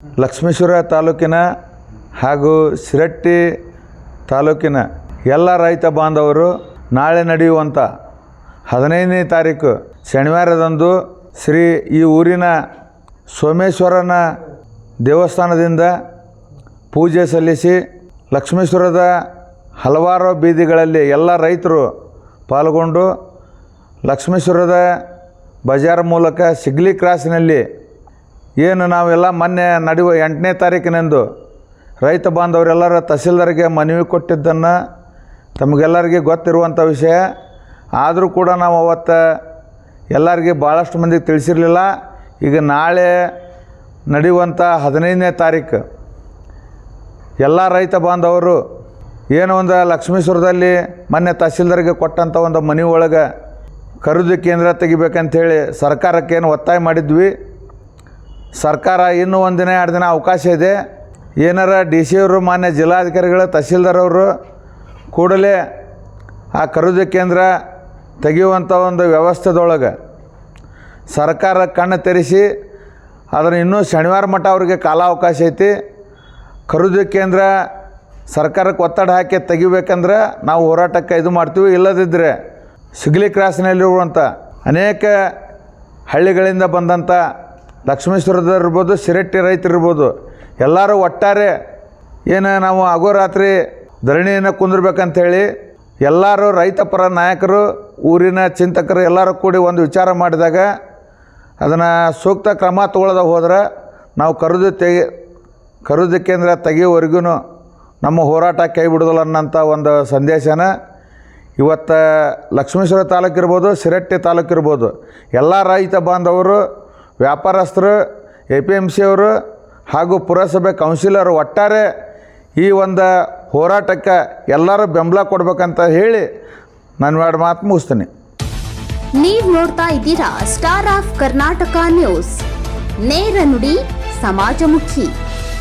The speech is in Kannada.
ಲಕ್ಷ್ಮೇಶ್ವರ ತಾಲೂಕಿನ ಹಾಗೂ ಶಿರಟ್ಟಿ ತಾಲೂಕಿನ ಎಲ್ಲ ರೈತ ಬಾಂಧವರು ನಾಳೆ ನಡೆಯುವಂಥ ಹದಿನೈದನೇ ತಾರೀಕು ಶನಿವಾರದಂದು ಶ್ರೀ ಈ ಊರಿನ ಸೋಮೇಶ್ವರನ ದೇವಸ್ಥಾನದಿಂದ ಪೂಜೆ ಸಲ್ಲಿಸಿ ಲಕ್ಷ್ಮೇಶ್ವರದ ಹಲವಾರು ಬೀದಿಗಳಲ್ಲಿ ಎಲ್ಲ ರೈತರು ಪಾಲ್ಗೊಂಡು ಲಕ್ಷ್ಮೇಶ್ವರದ ಬಜಾರ್ ಮೂಲಕ ಸಿಗ್ಲಿ ಕ್ರಾಸಿನಲ್ಲಿ ಏನು ನಾವೆಲ್ಲ ಮೊನ್ನೆ ನಡೆಯುವ ಎಂಟನೇ ತಾರೀಕಿನಂದು ರೈತ ಬಾಂಧವರೆಲ್ಲರ ತಹಸೀಲ್ದಾರ್ಗೆ ಮನವಿ ಕೊಟ್ಟಿದ್ದನ್ನು ತಮಗೆಲ್ಲರಿಗೆ ಗೊತ್ತಿರುವಂಥ ವಿಷಯ. ಆದರೂ ಕೂಡ ನಾವು ಅವತ್ತು ಎಲ್ಲರಿಗೆ ಭಾಳಷ್ಟು ಮಂದಿಗೆ ತಿಳಿಸಿರಲಿಲ್ಲ. ಈಗ ನಾಳೆ ನಡೆಯುವಂಥ ಹದಿನೈದನೇ ತಾರೀಕು ಎಲ್ಲ ರೈತ ಬಾಂಧವರು ಏನೋ ಒಂದು ಲಕ್ಷ್ಮೀಶ್ವರದಲ್ಲಿ ಮೊನ್ನೆ ತಹಸೀಲ್ದಾರ್ಗೆ ಕೊಟ್ಟಂಥ ಒಂದು ಮನೆ ಒಳಗೆ ಖರೀದಿ ಕೇಂದ್ರ ತೆಗಿಬೇಕಂಥೇಳಿ ಸರ್ಕಾರಕ್ಕೇನು ಒತ್ತಾಯ ಮಾಡಿದ್ವಿ. ಸರ್ಕಾರ ಇನ್ನೂ ಒಂದು ದಿನ, ಎರಡು ದಿನ ಅವಕಾಶ ಇದೆ. ಏನಾರ ಡಿ ಸಿ ಅವರು, ಮಾನ್ಯ ಜಿಲ್ಲಾಧಿಕಾರಿಗಳು ತಹಸೀಲ್ದಾರ್ ಅವರು ಕೂಡಲೇ ಆ ಖರೀದಿ ಕೇಂದ್ರ ತೆಗೆಯುವಂಥ ಒಂದು ವ್ಯವಸ್ಥೆದೊಳಗೆ ಸರ್ಕಾರ ಕಣ್ಣು ತೆರೆಸಿ ಅದನ್ನು ಇನ್ನೂ ಶನಿವಾರ ಮಟ್ಟ ಅವರಿಗೆ ಕಾಲಾವಕಾಶ ಐತಿ. ಖರೀದಿ ಕೇಂದ್ರ ಸರ್ಕಾರಕ್ಕೆ ಒತ್ತಡ ಹಾಕಿ ತೆಗಿಬೇಕಂದ್ರೆ ನಾವು ಹೋರಾಟಕ್ಕೆ ಇದು ಮಾಡ್ತೀವಿ. ಇಲ್ಲದಿದ್ದರೆ ಸಿಗ್ಲಿ ಕ್ರಾಸ್ನಲ್ಲಿರುವಂಥ ಅನೇಕ ಹಳ್ಳಿಗಳಿಂದ ಬಂದಂಥ ಲಕ್ಷ್ಮೇಶ್ವರದ ಇರ್ಬೋದು ಸಿರಟ್ಟಿ ರೈತರಿರ್ಬೋದು, ಎಲ್ಲರೂ ಒಟ್ಟಾರೆ ಏನು ನಾವು ಅಗೋರಾತ್ರಿ ಧರಣಿಯನ್ನು ಕುಂದಿರ್ಬೇಕಂಥೇಳಿ ಎಲ್ಲರೂ ರೈತಪರ ನಾಯಕರು, ಊರಿನ ಚಿಂತಕರು ಎಲ್ಲರೂ ಕೂಡಿ ಒಂದು ವಿಚಾರ ಮಾಡಿದಾಗ ಅದನ್ನು ಸೂಕ್ತ ಕ್ರಮ ತಗೊಳ್ಳೋದ ಹೋದ್ರೆ ನಾವು ಕರೆದು ತೆಗಿ ಖರೀದಿ ಕೇಂದ್ರ ತೆಗಿಯೋವರೆಗೂ ನಮ್ಮ ಹೋರಾಟ ಕೈ ಬಿಡೋದಿಲ್ಲ ಅನ್ನೋಂಥ ಒಂದು ಸಂದೇಶನ ಇವತ್ತು ಲಕ್ಷ್ಮೇಶ್ವರ ತಾಲೂಕು ಇರ್ಬೋದು ಸಿರಟ್ಟಿ ತಾಲೂಕು ಇರ್ಬೋದು ಎಲ್ಲ ರೈತ ಬಾಂಧವರು ವ್ಯಾಪಾರಸ್ಥರು, ಎ ಪಿ ಎಂ ಸಿ ಅವರು ಹಾಗೂ ಪುರಸಭೆ ಕೌನ್ಸಿಲರ್ ಒಟ್ಟಾರೆ ಈ ಒಂದು ಹೋರಾಟಕ್ಕೆ ಎಲ್ಲರೂ ಬೆಂಬಲ ಕೊಡ್ಬೇಕಂತ ಹೇಳಿ ನಾನು ಎರಡು ಮಾತು ಮುಗಿಸ್ತೀನಿ. ನೀವು ನೋಡ್ತಾ ಇದ್ದೀರಾ ಸ್ಟಾರ್ ಆಫ್ ಕರ್ನಾಟಕ ನ್ಯೂಸ್ ನೇರ ನುಡಿ, ಸಮಾಜಮುಖಿ.